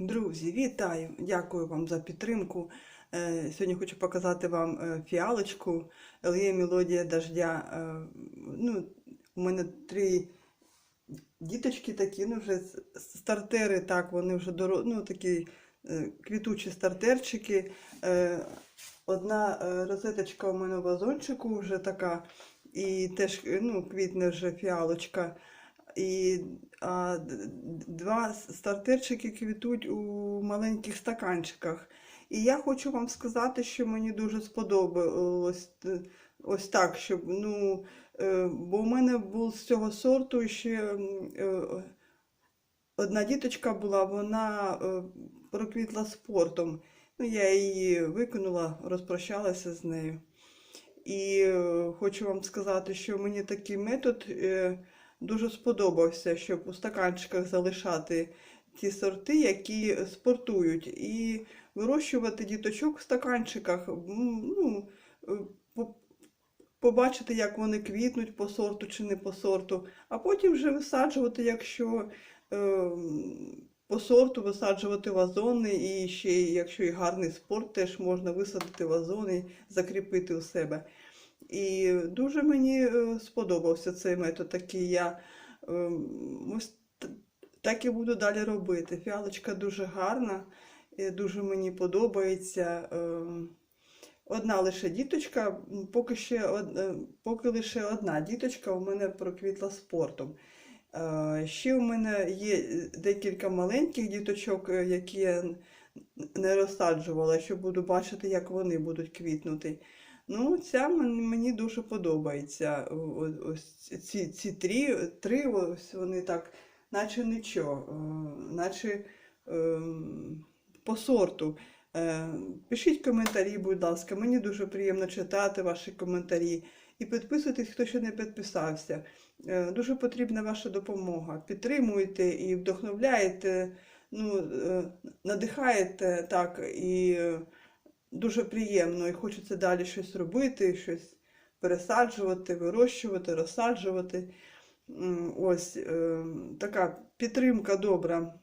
Друзі, вітаю! Дякую вам за підтримку. Е, Сьогодні хочу показати вам е, фіалочку Лє Мелодія Дождя. Е, Ну, у мене три діточки такі, ну вже стартери, так, вони вже доро... ну, такі квітучі стартерчики. Одна розеточка у мене в вазончику вже така, і теж ну, квітне вже фіалочка. І а, два с- стартерчики квітуть у маленьких стаканчиках. І я хочу вам сказати, що мені дуже сподобалось е, ось так, щоб ну, е, бо у мене був з цього сорту ще е, одна діточка була, вона проквітла спортом. Ну, я її викинула, розпрощалася з нею. І хочу вам сказати, що мені такий метод дуже сподобався, щоб у стаканчиках залишати ті сорти, які спортують, і вирощувати діточок в стаканчиках, ну, е, побачити, як вони квітнуть по сорту чи не по сорту, а потім вже висаджувати, якщо е, по сорту висаджувати вазони, і ще, якщо і гарний спорт, теж можна висадити вазони, закріпити у себе. І дуже мені е, сподобався цей метод такий. Я ем, ось так і буду далі робити. Фіалочка дуже гарна, дуже мені подобається. Ем, Одна лише діточка, поки, ще е, поки лише одна діточка у мене проквітла спортом. Е, Ще у мене є декілька маленьких діточок, які я не розсаджувала, що буду бачити, як вони будуть квітнути. Ну, ця мені дуже подобається. Ось ці, ці три, три ось вони так, наче нічого, е, наче ем, по сорту. Е, Пишіть коментарі, будь ласка, мені дуже приємно читати ваші коментарі. І підписуйтесь, хто ще не підписався. Е, Дуже потрібна ваша допомога. Підтримуйте і вдохновляєте, ну, е, надихаєте так, і е, дуже приємно. І хочеться далі щось робити, щось пересаджувати, вирощувати, розсаджувати. Ось е, така підтримка добра.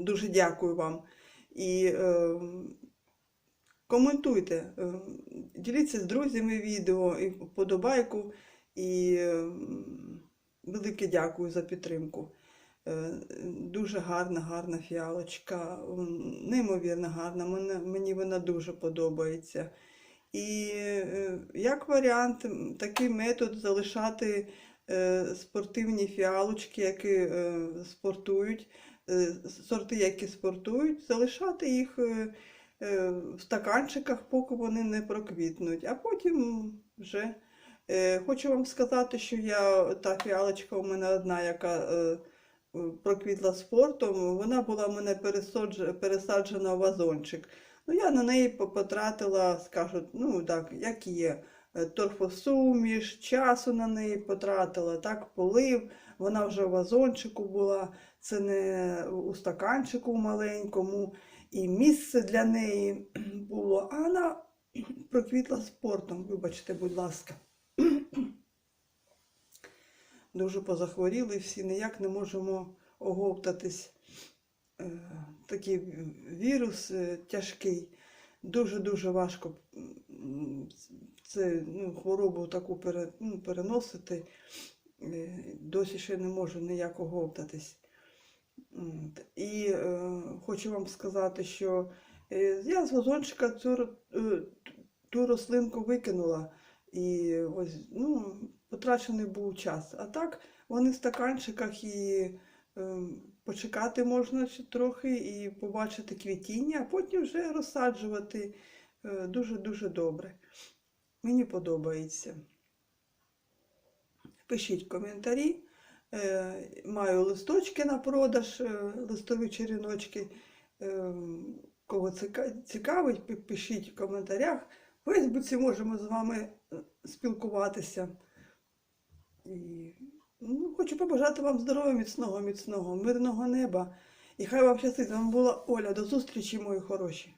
Дуже дякую вам. І е, коментуйте, е, діліться з друзями відео, і вподобайку. І велике дякую за підтримку. Е, Дуже гарна, гарна фіалочка, неймовірно гарна. Мені вона дуже подобається. І е, як варіант, такий метод залишати е, спортивні фіалочки, які спортують, сорти, які спортують, залишати їх в стаканчиках, поки вони не проквітнуть, а потім вже. Хочу вам сказати, що я та фіалочка у мене одна, яка проквітла спортом, вона була в мене пересаджена, в вазончик. Ну, я на неї потратила, скажу, ну так, як є, е, торфосуміш, часу на неї потратила, так, полив. Вона вже в вазончику була, це не у стаканчику маленькому, і місце для неї було. А вона проквітла спортом, вибачте, будь ласка. Дуже позахворіли всі, ніяк не можемо оговтатись. Е, Такий вірус е, тяжкий. Дуже-дуже важко це, ну, хворобу таку ну, переносити. Е, Досі ще не можу ніяк оговтатись. І хочу вам сказати, що я з вазончика цю, ту рослинку викинула. І ось, ну, потрачений був час. А так вони в стаканчиках і ем, почекати можна ще трохи і побачити квітіння, а потім вже розсаджувати е, дуже-дуже добре. Мені подобається. Пишіть коментарі. Е, Маю листочки на продаж, е, листові черіночки. Е, Кого цікавить, пишіть в коментарях. В Фейсбуці можемо з вами е, спілкуватися. І, ну, хочу побажати вам здоров'я, міцного, міцного, мирного неба. І хай вам щастить. Вам була Оля. До зустрічі, мої хороші.